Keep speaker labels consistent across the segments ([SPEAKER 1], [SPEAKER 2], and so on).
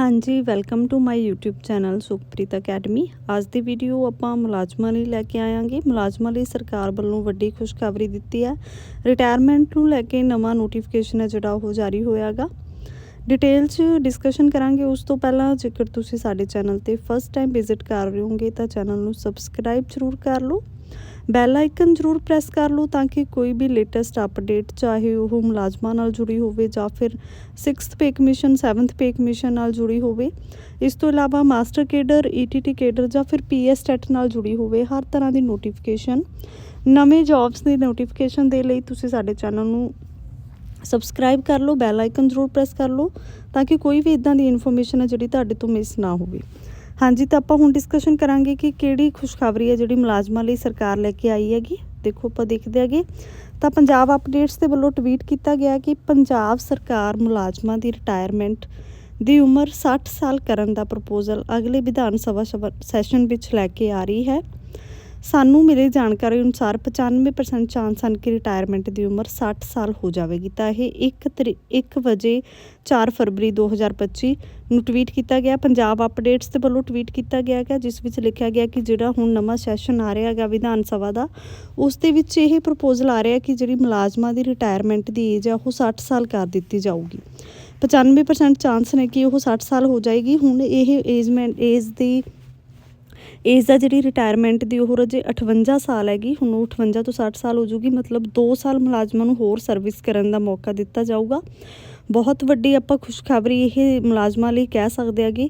[SPEAKER 1] ਹਾਂਜੀ welcome to my YouTube channel Sukhpreet academy ਅੱਜ ਦੀ ਵੀਡੀਓ ਆਪਾਂ ਮੁਲਾਜ਼ਮਾਂ ਲਈ ਲੈ ਕੇ ਆਵਾਂਗੇ ਮੁਲਾਜ਼ਮਾਂ ਲਈ ਸਰਕਾਰ ਵੱਲੋਂ ਵੱਡੀ ਖੁਸ਼ਖਬਰੀ ਦਿੱਤੀ ਹੈ। ਰਿਟਾਇਰਮੈਂਟ ਨੂੰ ਲੈ ਕੇ ਨਵਾਂ ਨੋਟੀਫਿਕੇਸ਼ਨ ਹੈ ਜਿਹੜਾ ਉਹ ਜਾਰੀ ਹੋਇਆਗਾ। ਡਿਟੇਲ 'ਚ ਡਿਸਕਸ਼ਨ ਕਰਾਂਗੇ। ਉਸ ਤੋਂ ਪਹਿਲਾਂ ਜੇਕਰ ਤੁਸੀਂ ਸਾਡੇ ਚੈਨਲ ਤੇ ਫਸਟ ਟਾਈਮ ਵਿਜ਼ਿਟ ਕਰ ਰਹੇ ਹੋਗੇ ਤਾਂ ਚੈਨਲ ਨੂੰ ਸਬਸਕ੍ਰਾਈਬ ਜ਼ਰੂਰ ਕਰ ਲਓ। ਬੈਲ ਆਈਕਨ ਜ਼ਰੂਰ ਪ੍ਰੈਸ ਕਰ ਲਓ ਤਾਂ ਕਿ ਕੋਈ ਵੀ ਲੇਟੈਸਟ ਅਪਡੇਟ, ਚਾਹੇ ਉਹ ਮੁਲਾਜ਼ਮਾਂ ਨਾਲ ਜੁੜੀ ਹੋਵੇ ਜਾਂ ਫਿਰ 6th pay commission 7th pay commission ਨਾਲ ਜੁੜੀ ਹੋਵੇ। ਇਸ ਤੋਂ ਇਲਾਵਾ ਮਾਸਟਰ ਕੇਡਰ ਈਟੀਟੀ ਕੇਡਰ ਜਾਂ ਫਿਰ ਪੀਐਸ ਟੈਟ ਨਾਲ ਜੁੜੀ ਹੋਵੇ, ਹਰ ਤਰ੍ਹਾਂ ਦੀ ਨੋਟੀਫਿਕੇਸ਼ਨ, ਨਵੇਂ ਜੌਬਸ ਦੀ ਨੋਟੀਫਿਕੇਸ਼ਨ ਦੇ ਲਈ ਤੁਸੀਂ ਸਾਡੇ ਚੈਨਲ ਨੂੰ ਸਬਸਕ੍ਰਾਈਬ ਕਰ ਲਓ, ਬੈਲ ਆਈਕਨ ਜ਼ਰੂਰ ਪ੍ਰੈਸ ਕਰ ਲਓ ਤਾਂ ਕਿ ਕੋਈ ਵੀ ਇਦਾਂ ਦੀ ਇਨਫੋਰਮੇਸ਼ਨ ਹੈ ਜਿਹੜੀ ਤੁਹਾਡੇ ਤੋਂ ਮਿਸ ਨਾ ਹੋਵੇ। ਹਾਂਜੀ, ਤਾਂ ਆਪਾਂ ਹੁਣ ਡਿਸਕਸ਼ਨ ਕਰਾਂਗੇ ਕਿ ਕਿਹੜੀ ਖੁਸ਼ਖਬਰੀ ਹੈ ਜਿਹੜੀ ਮੁਲਾਜ਼ਮਾਂ ਲਈ ਸਰਕਾਰ ਲੈ ਕੇ ਆਈ ਹੈਗੀ। ਦੇਖੋ, ਆਪਾਂ ਦੇਖਦੇ ਹੈਗੇ। ਤਾਂ ਪੰਜਾਬ ਅਪਡੇਟਸ ਦੇ ਵੱਲੋਂ ਟਵੀਟ ਕੀਤਾ ਗਿਆ ਕਿ ਪੰਜਾਬ ਸਰਕਾਰ ਮੁਲਾਜ਼ਮਾਂ ਦੀ ਰਿਟਾਇਰਮੈਂਟ ਦੀ ਉਮਰ 60 ਸਾਲ ਕਰਨ ਦਾ ਪ੍ਰਪੋਜ਼ਲ ਅਗਲੇ ਵਿਧਾਨ ਸਭਾ ਸਭ- ਸੈਸ਼ਨ ਵਿੱਚ ਲੈ ਕੇ ਆ ਰਹੀ ਹੈ। ਸਾਨੂੰ ਮਿਲੇ ਜਾਣਕਾਰੀ ਅਨੁਸਾਰ 95% ਚਾਂਸ ਹਨ ਕਿ ਰਿਟਾਇਰਮੈਂਟ ਦੀ ਉਮਰ 60 ਸਾਲ ਹੋ ਜਾਵੇਗੀ। ਤਾਂ ਇਹ 1 ਤਰੀ 1 ਵਜੇ 4 ਫਰਵਰੀ 2025 ਨੂੰ ਟਵੀਟ ਕੀਤਾ ਗਿਆ। ਪੰਜਾਬ ਅਪਡੇਟਸ ਦੇ ਵੱਲੋਂ ਟਵੀਟ ਕੀਤਾ ਗਿਆ ਹੈ ਜਿਸ ਵਿੱਚ ਲਿਖਿਆ ਗਿਆ ਕਿ ਜਿਹੜਾ ਹੁਣ ਨਵਾਂ ਸੈਸ਼ਨ ਆ ਰਿਹਾ ਹੈਗਾ ਵਿਧਾਨ ਸਭਾ ਦਾ, ਉਸ ਦੇ ਵਿੱਚ ਇਹ ਪ੍ਰਪੋਜ਼ਲ ਆ ਰਿਹਾ ਕਿ ਜਿਹੜੀ ਮੁਲਾਜ਼ਮਾਂ ਦੀ ਰਿਟਾਇਰਮੈਂਟ ਦੀ ਏਜ ਆ, ਉਹ 60 ਸਾਲ ਕਰ ਦਿੱਤੀ ਜਾਊਗੀ। 95% ਚਾਂਸ ਨੇ ਕਿ ਉਹ 60 ਸਾਲ ਹੋ ਜਾਏਗੀ। ਹੁਣ ਇਹ ਏਜਮੈਂਟ ਏਜ ਦੀ ਏਜ ਦਾ ਜਿਹੜੀ ਰਿਟਾਇਰਮੈਂਟ ਦੀ ਉਹ ਰਜੇ 58 ਸਾਲ ਹੈਗੀ, ਹੁਣ ਉਹ 58 ਤੋਂ 60 ਸਾਲ ਹੋ ਜੂਗੀ ਮਤਲਬ 2 ਸਾਲ ਮੁਲਾਜ਼ਮਾਂ ਨੂੰ ਹੋਰ ਸਰਵਿਸ ਕਰਨ ਦਾ ਮੌਕਾ ਦਿੱਤਾ ਜਾਊਗਾ। ਬਹੁਤ ਵੱਡੀ ਆਪਾਂ ਖੁਸ਼ਖਬਰੀ ਇਹ ਮੁਲਾਜ਼ਮਾਂ ਲਈ ਕਹਿ ਸਕਦੇ ਹੈਗੇ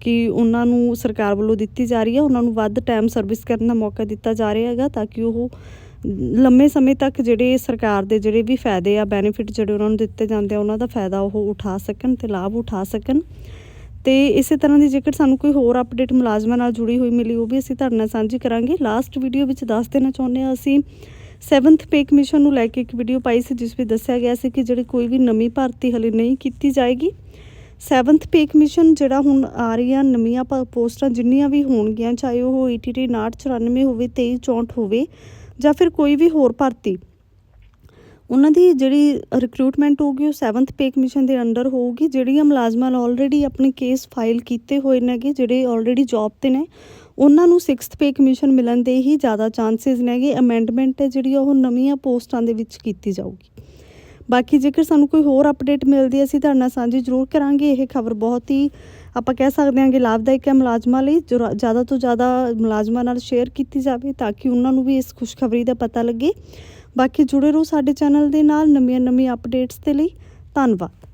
[SPEAKER 1] ਕਿ ਉਹਨਾਂ ਨੂੰ ਸਰਕਾਰ ਵੱਲੋਂ ਦਿੱਤੀ ਜਾ ਰਹੀ ਹੈ, ਉਹਨਾਂ ਨੂੰ ਵੱਧ ਟਾਈਮ ਸਰਵਿਸ ਕਰਨ ਦਾ ਮੌਕਾ ਦਿੱਤਾ ਜਾ ਰਿਹਾ ਹੈਗਾ ਤਾਂ ਕਿ ਉਹ ਲੰਮੇ ਸਮੇਂ ਤੱਕ ਜਿਹੜੇ ਸਰਕਾਰ ਦੇ ਜਿਹੜੇ ਵੀ ਫਾਇਦੇ ਆ ਬੈਨੀਫਿਟ ਜਿਹੜੇ ਉਹਨਾਂ ਨੂੰ ਦਿੱਤੇ ਜਾਂਦੇ ਆ, ਉਹਨਾਂ ਦਾ ਫਾਇਦਾ ਉਹ ਉਠਾ ਸਕਣ ਤੇ ਲਾਭ ਉਠਾ ਸਕਣ। ਤੇ ਇਸੇ ਤਰ੍ਹਾਂ ਦੀ ਜੇਕਰ ਸਾਨੂੰ ਕੋਈ ਹੋਰ ਅਪਡੇਟ ਮੁਲਾਜ਼ਮਾਂ ਨਾਲ ਜੁੜੀ ਹੋਈ ਮਿਲੀ, ਉਹ ਵੀ ਅਸੀਂ ਤੁਹਾਡੇ ਨਾਲ ਸਾਂਝੀ ਕਰਾਂਗੇ। ਲਾਸਟ ਵੀਡੀਓ ਵਿੱਚ ਦੱਸ ਦੇਣਾ ਚਾਹੁੰਦੇ ਹਾਂ ਅਸੀਂ 7th ਪੇ ਕਮਿਸ਼ਨ ਨੂੰ ਲੈ ਕੇ ਇੱਕ ਵੀਡੀਓ ਪਾਈ ਸੀ, ਜਿਸ ਵਿੱਚ ਦੱਸਿਆ ਗਿਆ ਸੀ ਕਿ ਜਿਹੜੀ ਕੋਈ ਵੀ ਨਵੀਂ ਭਰਤੀ ਹਲੇ ਨਹੀਂ ਕੀਤੀ ਜਾਏਗੀ। 7th ਪੇ ਕਮਿਸ਼ਨ ਜਿਹੜਾ ਹੁਣ ਆ ਰਹੀਆਂ ਨਵੀਆਂ ਪ- ਪੋਸਟਾਂ, ਜਿੰਨੀਆਂ ਵੀ ਹੋਣਗੀਆਂ, ਚਾਹੇ ਉਹ E ਈਟੀਟੀ 5994 ਹੋਵੇ 2364 ਹੋਵੇ, ਜਾਂ ਫਿਰ ਕੋਈ ਵੀ ਹੋਰ ਭਰਤੀ ਉਹਨਾਂ ਦੀ ਜਿਹੜੀ ਰਿਕਰੂਟਮੈਂਟ ਹੋਊਗੀ, ਉਹ 7th ਪੇ ਕਮਿਸ਼ਨ ਦੇ ਅੰਡਰ ਹੋਊਗੀ, ਜਿਹੜੀਆਂ ਮੁਲਾਜ਼ਮਾਂ ਨੇ ਆਲਰੇਡੀ ਆਪਣੇ ਕੇਸ ਫਾਈਲ ਕੀਤੇ ਹੋਏ ਨੇਗੇ, ਜਿਹੜੇ ਆਲਰੇਡੀ ਜੌਬ ਤੇ ਨੇ, ਉਹਨਾਂ ਨੂੰ 6th ਪੇ ਕਮਿਸ਼ਨ ਮਿਲਣ ਦੇ ਹੀ ਜ਼ਿਆਦਾ ਚਾਂਸਸ ਨੇਗੇ ਅਮੈਂਡਮੈਂਟ ਹੈ ਜਿਹੜੀ ਉਹ ਨਵੀਆਂ ਪੋਸਟਾਂ ਦੇ ਵਿੱਚ ਕੀਤੀ ਜਾਊਗੀ। ਬਾਕੀ ਜੇਕਰ ਸਾਨੂੰ ਕੋਈ ਹੋਰ ਅਪਡੇਟ ਮਿਲਦੀ ਹੈ, ਅਸੀਂ ਤੁਹਾਡੇ ਨਾਲ ਸਾਂਝੀ ਜ਼ਰੂਰ ਕਰਾਂਗੇ, ਇਹ ਖਬਰ ਬਹੁਤ ਹੀ ਆਪਾਂ ਕਹਿ ਸਕਦੇ ਹਾਂ ਕਿ ਲਾਭਦਾਇਕ ਹੈ ਮੁਲਾਜ਼ਮਾਂ ਲਈ, ਜੋ ਜ਼ਿਆਦਾ ਤੋਂ ਜ਼ਿਆਦਾ ਮੁਲਾਜ਼ਮਾਂ ਨਾਲ ਸ਼ੇਅਰ ਕੀਤੀ ਜਾਵੇ, ਤਾਂ ਕਿ ਉਹਨਾਂ ਨੂੰ ਵੀ ਇਸ ਖੁਸ਼ਖਬਰੀ ਦਾ ਪਤਾ ਲੱਗੇ। ਬਾਕੀ ਜੁੜੇ ਰਹੋ ਸਾਡੇ ਚੈਨਲ ਦੇ ਨਾਲ ਨਵੀਆਂ ਨਵੀਆਂ ਅਪਡੇਟਸ ਦੇ ਲਈ। ਧੰਨਵਾਦ।